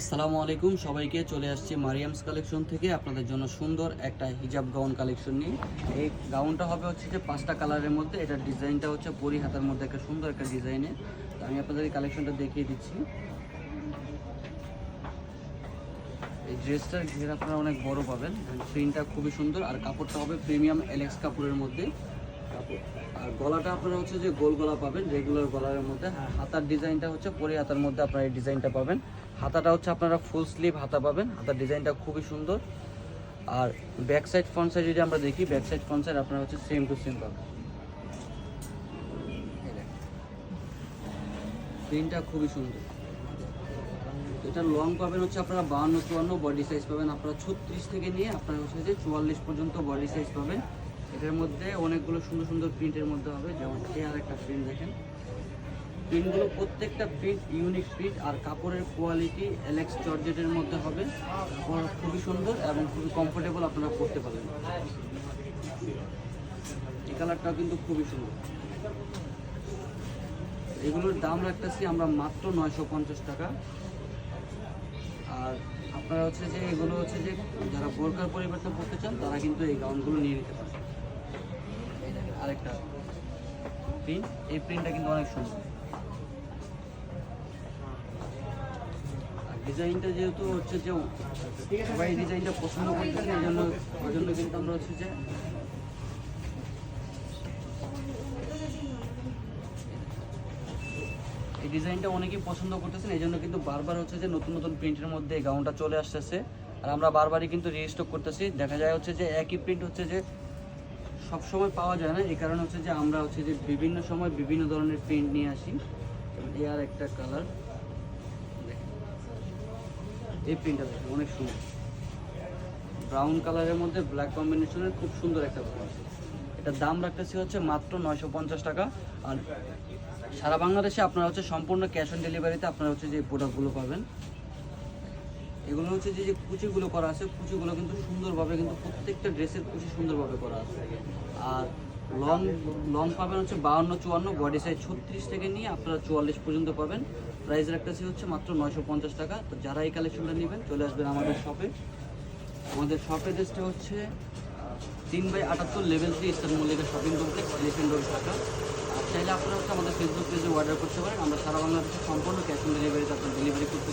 আসসালামু আলাইকুম, সবাইকে চলে আসছি মারিয়ামস কালেকশন থেকে। আপনাদের জন্য সুন্দর একটা হিজাব গাউন কালেকশন নিয়ে। এই গাউনটা হবে হচ্ছে যে পাঁচটা কালারের মধ্যে। এটার ডিজাইনটা হচ্ছে পরি হাতার মধ্যে একটা সুন্দর একটা ডিজাইনে। তো আমি আপনাদের এই কালেকশনটা দেখিয়ে দিচ্ছি। এই ড্রেসটার ঘের আপনারা অনেক বড় পাবেন। প্রিন্টটা খুবই সুন্দর। আর কাপড়টা হবে প্রিমিয়াম এলেক্স কাপড়ের মধ্যে। আর গলাটা আপনারা হচ্ছে যে গোল গলা পাবেন রেগুলার গলার মধ্যে। আর হাতার ডিজাইনটা হচ্ছে পরি হাতার মধ্যে আপনারা এই ডিজাইনটা পাবেন। হাতাটা হচ্ছে আপনারা ফুল স্লিভ হাতা পাবেন। হাতার ডিজাইনটা খুবই সুন্দর। আর ব্যাক সাইড ফ্রন্ট সাইড যদি আমরা দেখি ব্যাক সাইড ফ্রন্ট সাইড আপনারা হচ্ছে সেম টু সেম পাবেন। প্রিন্টটা খুবই সুন্দর। এটা লং পাবেন হচ্ছে আপনারা বাহান্ন চুয়ান্ন বডি সাইজ পাবেন আপনারা ছত্রিশ থেকে নিয়ে আপনারা হচ্ছে যে চুয়াল্লিশ পর্যন্ত বডি সাইজ পাবেন। এটার মধ্যে অনেকগুলো সুন্দর সুন্দর প্রিন্টের মধ্যে হবে, যেমন এ আর একটা প্রিন্ট দেখেন। প্রিন্টগুলো প্রত্যেকটা প্রিন্ট ইউনিক প্রিন্ট আর কাপড়ের কোয়ালিটি এলেক্স জর্জেটের মধ্যে হবে। খুবই সুন্দর এবং খুবই কমফোর্টেবল আপনারা পরতে পারেন এই কালারটাও কিন্তু খুবই সুন্দর। এগুলোর দাম রাখতেছি আমরা মাত্র নয়শো পঞ্চাশ টাকা। আর আপনারা হচ্ছে যে, এগুলো হচ্ছে যে, যারা বোরকার পরিবর্তন করতে চান, তারা কিন্তু এই গাউনগুলো নিয়ে নিতে পারেন আরেকটা প্রিন্ট এই প্রিন্টটা কিন্তু অনেক সুন্দর। ডিজাইনটা যেহেতু হচ্ছে যে সবাই ডিজাইনটা পছন্দ করতেছে এই জন্য ওই জন্য কিন্তু আমরা হচ্ছে যে এই ডিজাইনটা অনেকেই পছন্দ করতেছেন, এই জন্য কিন্তু বারবার হচ্ছে যে নতুন নতুন প্রিন্টের মধ্যে এই গাউনটা চলে আসতেছে। আর আমরা বারবারই কিন্তু রিস্টক করতেছি। দেখা যায় হচ্ছে যে একই প্রিন্ট হচ্ছে যে সব সময় পাওয়া যায় না। এই কারণে হচ্ছে যে আমরা হচ্ছে যে বিভিন্ন সময় বিভিন্ন ধরনের প্রিন্ট নিয়ে আসি। যেমন আর একটা কালার এই প্রিন্টটা দেখেন, অনেক সুন্দর। ব্রাউন কালারের মধ্যে ব্ল্যাক কম্বিনেশনের খুব সুন্দর একটা প্রিন্ট এটার দাম রাখতেছি হচ্ছে মাত্র নয়শো পঞ্চাশ টাকা। আর সারা বাংলাদেশে আপনারা হচ্ছে সম্পূর্ণ ক্যাশ অন ডেলিভারিতে আপনারা হচ্ছে যে প্রোডাক্টগুলো পাবেন। এগুলো হচ্ছে যে যে কুচিগুলো করা আছে, কুচিগুলো কিন্তু সুন্দরভাবে কিন্তু প্রত্যেকটা ড্রেসের কুচি সুন্দরভাবে করা আছে। আর লং লং পাবেন হচ্ছে বাউন্ন চুয়ান্ন বডি সাইজ ছত্রিশ থেকে নিয়ে আপনারা চুয়াল্লিশ পর্যন্ত পাবেন। প্রাইস রাখতেছি হচ্ছে মাত্র নয়শো পঞ্চাশ টাকা। তো যারা এই কালেকশনটা নেবেন, চলে আসবেন আমাদের শপে আমাদের শপ ড্রেসটা হচ্ছে তিন বাই আটাত্তর level three Eastern Mallika shopping complex Elephant Road Dhaka আর চাইলে আপনারা হচ্ছে আমাদের ফেসবুক পেজে অর্ডার করতে পারেন। আমরা সারা বাংলাদেশে সম্পূর্ণ ক্যাশ অন ডেলিভারিতে আপনার ডেলিভারি করতে